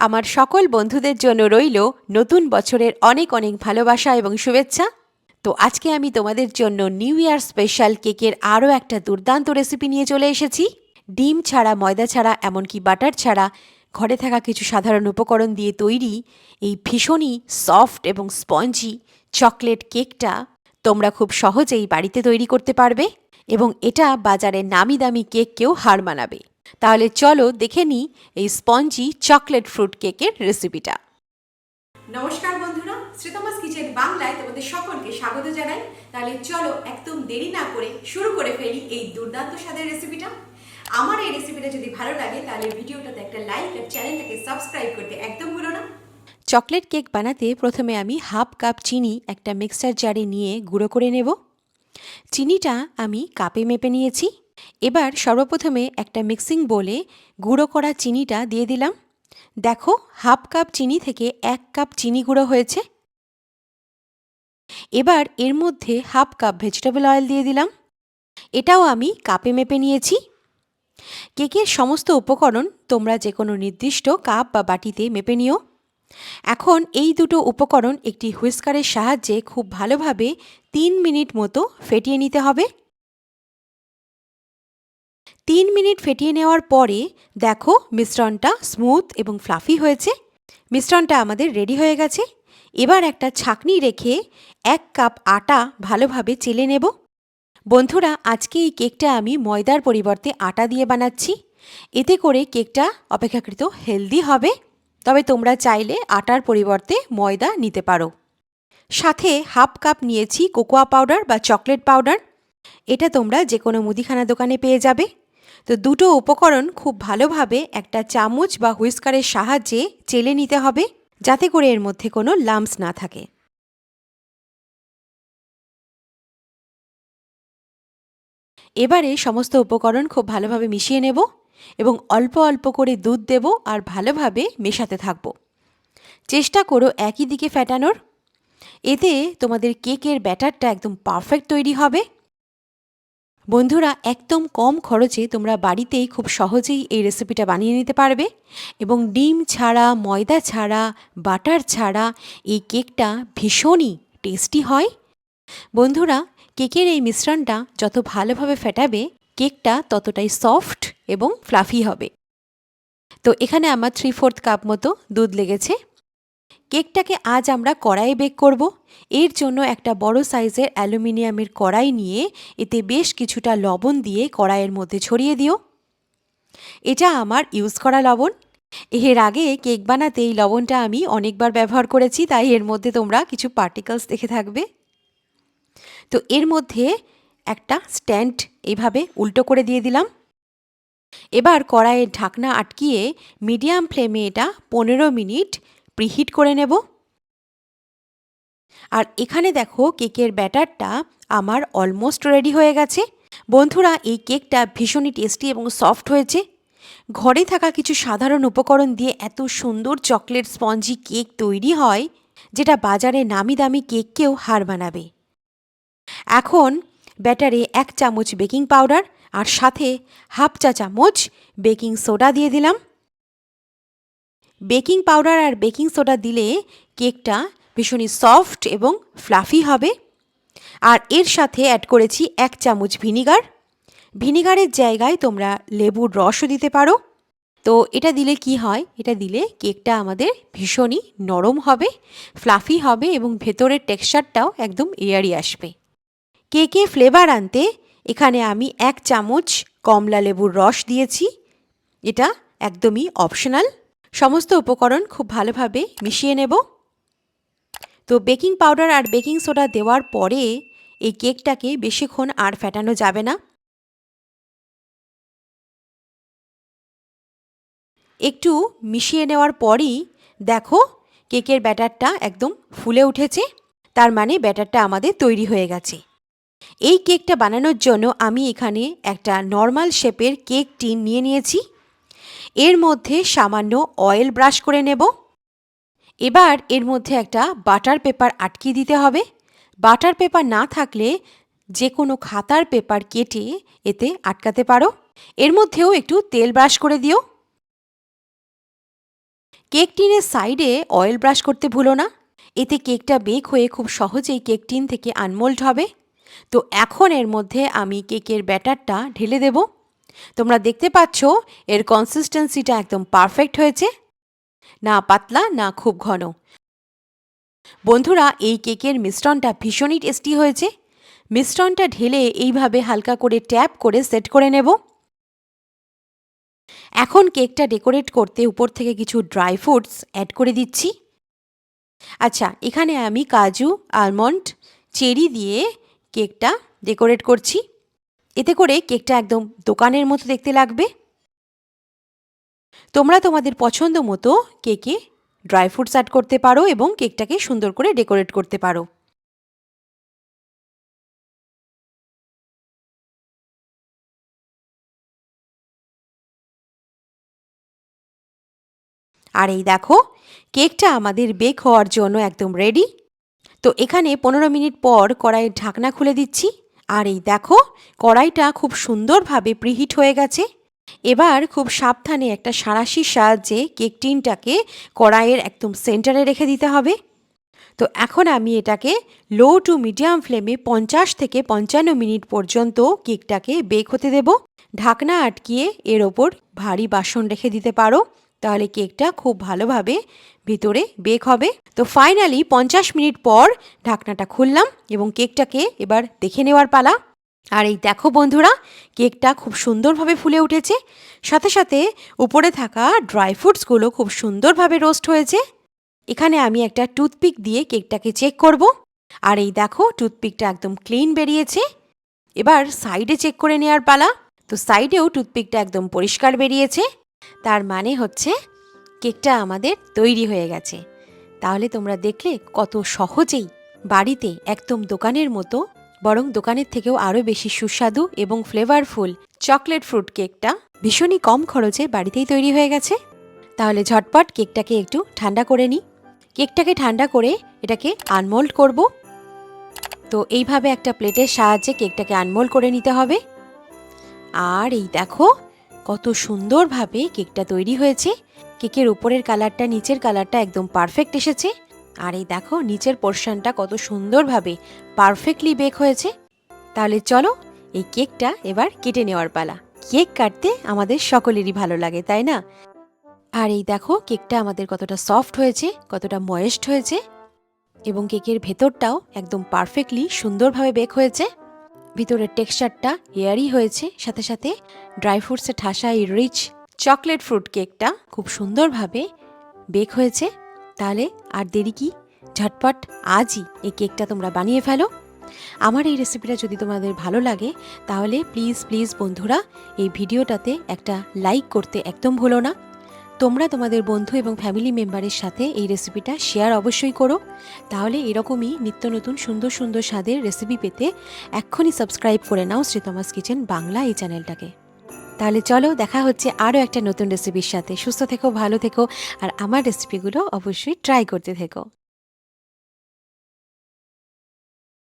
আমার সকল বন্ধুদের জন্য রইল নতুন বছরের অনেক অনেক ভালোবাসা এবং শুভেচ্ছা। তো আজকে আমি তোমাদের জন্য নিউ ইয়ার স্পেশাল কেকের আরও একটা দুর্দান্ত রেসিপি নিয়ে চলে এসেছি। ডিম ছাড়া, ময়দা ছাড়া, এমনকি বাটার ছাড়া ঘরে থাকা কিছু সাধারণ উপকরণ দিয়ে তৈরি এই ভীষণই সফট এবং স্পঞ্জি চকলেট কেকটা তোমরা খুব সহজেই বাড়িতে তৈরি করতে পারবে এবং এটা বাজারে নামি দামি কেককেও হার মানাবে। তাহলে চলো দেখে নিই এই স্পঞ্জি চকলেট ফ্রুট কেকের রেসিপিটা। নমস্কার বন্ধুরা শ্রীতমাস কিচেন বাংলায় তোমাদের সকলকে স্বাগত জানাই। তাহলে চলো একদম দেরি না করে শুরু করে ফেলি এই দুর্দান্ত স্বাদের রেসিপিটা। আমার এই রেসিপিটা যদি ভালো লাগে তাহলে ভিডিওটাতে একটা লাইক আর চ্যানেলটাকে সাবস্ক্রাইব করতে একদম ভুলো না। চকলেট কেক বানাতে প্রথমে আমি হাফ কাপ চিনি একটা মিক্সচার জারে নিয়ে গুঁড়ো করে নেব। চিনিটা আমি কাপে মেপে নিয়েছি। এবার সর্বপ্রথমে একটা মিক্সিং বলে গুঁড়ো করা চিনিটা দিয়ে দিলাম। দেখো, হাফ কাপ চিনি থেকে এক কাপ চিনি গুঁড়ো হয়েছে। এবার এর মধ্যে হাফ কাপ ভেজিটেবল অয়েল দিয়ে দিলাম। এটাও আমি কাপে মেপে নিয়েছি। কেকের সমস্ত উপকরণ তোমরা যে কোনো নির্দিষ্ট কাপ বা বাটিতে মেপে নিও। এখন এই দুটো উপকরণ একটি হুইস্কারের সাহায্যে খুব ভালোভাবে তিন মিনিট মতো ফেটিয়ে নিতে হবে। তিন মিনিট ফেটিয়ে নেওয়ার পরে দেখো মিশ্রণটা স্মুথ এবং ফ্লাফি হয়েছে। মিশ্রণটা আমাদের রেডি হয়ে গেছে। এবার একটা ছাকনি রেখে এক কাপ আটা ভালোভাবে চেলে নেব। বন্ধুরা, আজকে এই কেকটা আমি ময়দার পরিবর্তে আটা দিয়ে বানাচ্ছি। এতে করে কেকটা অপেক্ষাকৃত হেলদি হবে। তবে তোমরা চাইলে আটার পরিবর্তে ময়দা নিতে পারো। সাথে হাফ কাপ নিয়েছি কোকোয়া পাউডার বা চকলেট পাউডার। এটা তোমরা যে কোনো মুদিখানা দোকানে পেয়ে যাবে। তো দুটো উপকরণ খুব ভালোভাবে একটা চামচ বা হুইস্কারের সাহায্যে চেলে নিতে হবে, যাতে করে এর মধ্যে কোনো লাম্পস না থাকে। এবারে সমস্ত উপকরণ খুব ভালোভাবে মিশিয়ে নেব এবং অল্প অল্প করে দুধ দেব আর ভালোভাবে মেশাতে থাকব। চেষ্টা করো একই দিকে ফ্যাটানোর এতে তোমাদের কেকের ব্যাটারটা একদম পারফেক্ট তৈরি হবে। বন্ধুরা, একদম কম খরচে তোমরা বাড়িতেই খুব সহজেই এই রেসিপিটা বানিয়ে নিতে পারবে এবং ডিম ছাড়া, ময়দা ছাড়া, বাটার ছাড়া এই কেকটা ভীষণই টেস্টি হয়। বন্ধুরা কেকের এই মিশ্রণটা যত ভালোভাবে ফেটাবে কেকটা ততটাই সফট এবং ফ্লাফি হবে। তো এখানে আমার থ্রি ফোর্থ কাপ মতো দুধ লেগেছে। কেকটাকে আজ আমরা কড়াইয়ে বেক করব। এর জন্য একটা বড় সাইজের অ্যালুমিনিয়ামের কড়াই নিয়ে এতে বেশ কিছুটা লবণ দিয়ে কড়াইয়ের মধ্যে ছড়িয়ে দিও। এটা আমার ইউজ করা লবণ। এর আগে কেক বানাতে এই লবণটা আমি অনেকবার ব্যবহার করেছি, তাই এর মধ্যে তোমরা কিছু পার্টিকলস দেখে থাকবে। তো এর মধ্যে একটা স্ট্যান্ড এইভাবে উল্টো করে দিয়ে দিলাম। এবার কড়াইয়ের ঢাকনা আটকিয়ে মিডিয়াম ফ্লেমে এটা পনেরো মিনিট প্রিহিট করে নেব। আর এখানে দেখো কেকের ব্যাটারটা আমার অলমোস্ট রেডি হয়ে গেছে। বন্ধুরা, এই কেকটা ভীষণই টেস্টি এবং সফট হয়েছে। ঘরে থাকা কিছু সাধারণ উপকরণ দিয়ে এত সুন্দর চকলেট স্পঞ্জি কেক তৈরি হয়, যেটা বাজারে নামি দামি কেককেও হার বানাবে এখন ব্যাটারে এক চামচ বেকিং পাউডার আর সাথে হাফ চা চামচ বেকিং সোডা দিয়ে দিলাম। বেকিং পাউডার আর বেকিং সোডা দিলে কেকটা ভীষণই সফট এবং ফ্লাফি হবে। আর এর সাথে অ্যাড করেছি এক চামচ ভিনিগার। ভিনিগারের জায়গায় তোমরা লেবুর রসও দিতে পারো। তো এটা দিলে কি হয়? এটা দিলে কেকটা আমাদের ভীষণই নরম হবে, ফ্লাফি হবে এবং ভেতরের টেক্সচারটাও একদম এয়ারি আসবে। কেকে ফ্লেভার আনতে এখানে আমি এক চামচ কমলা লেবুর রস দিয়েছি। এটা একদমই অপশনাল। সমস্ত উপকরণ খুব ভালোভাবে মিশিয়ে নেব। তো বেকিং পাউডার আর বেকিং সোডা দেওয়ার পরে এই কেকটাকে বেশিক্ষণ আর ফেটানো যাবে না। একটু মিশিয়ে নেওয়ার পরই দেখো কেকের ব্যাটারটা একদম ফুলে উঠেছে, তার মানে ব্যাটারটা আমাদের তৈরি হয়ে গেছে। এই কেকটা বানানোর জন্য আমি এখানে একটা নর্মাল শেপের কেক টিন নিয়ে নিয়েছি। এর মধ্যে সামান্য অয়েল ব্রাশ করে নেব। এবার এর মধ্যে একটা বাটার পেপার আটকিয়ে দিতে হবে। বাটার পেপার না থাকলে যে কোনো খাতার পেপার কেটে এতে আটকাতে পারো। এর মধ্যেও একটু তেল ব্রাশ করে দিও। কেক টিনের সাইডে অয়েল ব্রাশ করতে ভুলো না। এতে কেকটা বেক হয়ে খুব সহজেই কেক টিন থেকে আনমোল্ড হবে। তো এখন এর মধ্যে আমি কেকের ব্যাটারটা ঢেলে দেব। তোমরা দেখতে পাচ্ছ, এর কনসিস্টেন্সিটা একদম পারফেক্ট হয়েছে। না পাতলা, না খুব ঘন। বন্ধুরা, এই কেকের মিশ্রণটা ভীষণই টেস্টি হয়েছে। মিশ্রণটা ঢেলে এইভাবে হালকা করে ট্যাপ করে সেট করে নেব। এখন কেকটা ডেকোরেট করতে উপর থেকে কিছু ড্রাই ফ্রুটস অ্যাড করে দিচ্ছি। আচ্ছা এখানে আমি কাজু আলমন্ড চেরি দিয়ে কেকটা ডেকোরেট করছি। এতে করে কেকটা একদম দোকানের মতো দেখতে লাগবে। তোমরা তোমাদের পছন্দ মতো কেকে ড্রাই ফ্রুটস অ্যাড করতে পারো এবং কেকটাকে সুন্দর করে ডেকোরেট করতে পারো। আর এই দেখো, কেকটা আমাদের বেক হওয়ার জন্য একদম রেডি তো এখানে পনেরো মিনিট পর কড়াইয়ের ঢাকনা খুলে দিচ্ছি। আর এই দেখো, কড়াইটা খুব সুন্দরভাবে প্রিহিট হয়ে গেছে। এবার খুব সাবধানে একটা সাঁড়াশির সাহায্যে কেক টিনটাকে কড়াইয়ের একদম সেন্টারে রেখে দিতে হবে। তো এখন আমি এটাকে লো টু মিডিয়াম ফ্লেমে পঞ্চাশ থেকে পঞ্চান্ন মিনিট পর্যন্ত কেকটাকে বেক হতে দেব। ঢাকনা আটকিয়ে এর ওপর ভারী বাসন রেখে দিতে পারো। তাহলে কেকটা খুব ভালোভাবে ভিতরে বেক হবে। তো ফাইনালি পঞ্চাশ মিনিট পর ঢাকনাটা খুললাম এবং কেকটাকে এবার দেখে নেওয়ার পালা। আর এই দেখো বন্ধুরা, কেকটা খুব সুন্দরভাবে ফুলে উঠেছে। সাথে সাথে উপরে থাকা ড্রাই ফ্রুটসগুলো খুব সুন্দরভাবে রোস্ট হয়েছে। এখানে আমি একটা টুথপিক দিয়ে কেকটাকে চেক করব। আর এই দেখো, টুথপিকটা একদম ক্লিন বেরিয়েছে। এবার সাইডে চেক করে নেওয়ার পালা। তো সাইডেও টুথপিকটা একদম পরিষ্কার বেরিয়েছে। তার মানে হচ্ছে কেকটা আমাদের তৈরি হয়ে গেছে। তাহলে তোমরা দেখলে কত সহজেই বাড়িতে একদম দোকানের মতো, বরং দোকানের থেকেও আরও বেশি সুস্বাদু এবং ফ্লেভারফুল চকলেট ফ্রুট কেকটা ভীষণই কম খরচে বাড়িতেই তৈরি হয়ে গেছে। তাহলে ঝটপট কেকটাকে একটু ঠান্ডা করে নিই। কেকটাকে ঠান্ডা করে এটাকে আনমোল্ড করব। তো এইভাবে একটা প্লেটের সাহায্যে কেকটাকে আনমোল্ড করে নিতে হবে। আর এই দেখো কত সুন্দরভাবে কেকটা তৈরি হয়েছে। কেকের উপরের কালারটা, নিচের কালারটা একদম পারফেক্ট এসেছে। আর এই দেখো, নিচের পোর্শনটা কত সুন্দরভাবে পারফেক্টলি বেক হয়েছে। তাহলে চলো, এই কেকটা এবার কেটে নেওয়ার পালা। কেক কাটতে আমাদের সকলেরই ভালো লাগে, তাই না? আর এই দেখো, কেকটা আমাদের কতটা সফট হয়েছে, কতটা ময়েস্ট হয়েছে। এবং কেকের ভেতরটাও একদম পারফেক্টলি সুন্দরভাবে বেক হয়েছে। ভিতরের টেক্সচারটা এয়ারি হয়েছে, সাথে সাথে ড্রাই ফ্রুটসে ঠাসা এই রিচ চকলেট ফ্রুট কেকটা খুব সুন্দরভাবে বেক হয়েছে। তাহলে আর দেরি কি? ঝটপট আজই এই কেকটা তোমরা বানিয়ে ফেলো। আমার এই রেসিপিটা যদি তোমাদের ভালো লাগে, তাহলে প্লিজ প্লিজ বন্ধুরা, এই ভিডিওটাতে একটা লাইক করতে একদম ভুলো না। তোমরা তোমাদের বন্ধু এবং ফ্যামিলি মেম্বারের সাথে এই রেসিপিটা শেয়ার অবশ্যই করো। তাহলে এরকমই নিত্য নতুন সুন্দর সুন্দর স্বাদের রেসিপি পেতে এক্ষুনি সাবস্ক্রাইব করে নাও শ্রীতমাস কিচেন বাংলা এই চ্যানেলটাকে তাহলে চলো দেখা হচ্ছে আরও একটা নতুন রেসিপির সাথে। সুস্থ থেকো, ভালো থেকো, আর আমার রেসিপিগুলো অবশ্যই ট্রাই করতে থেকো।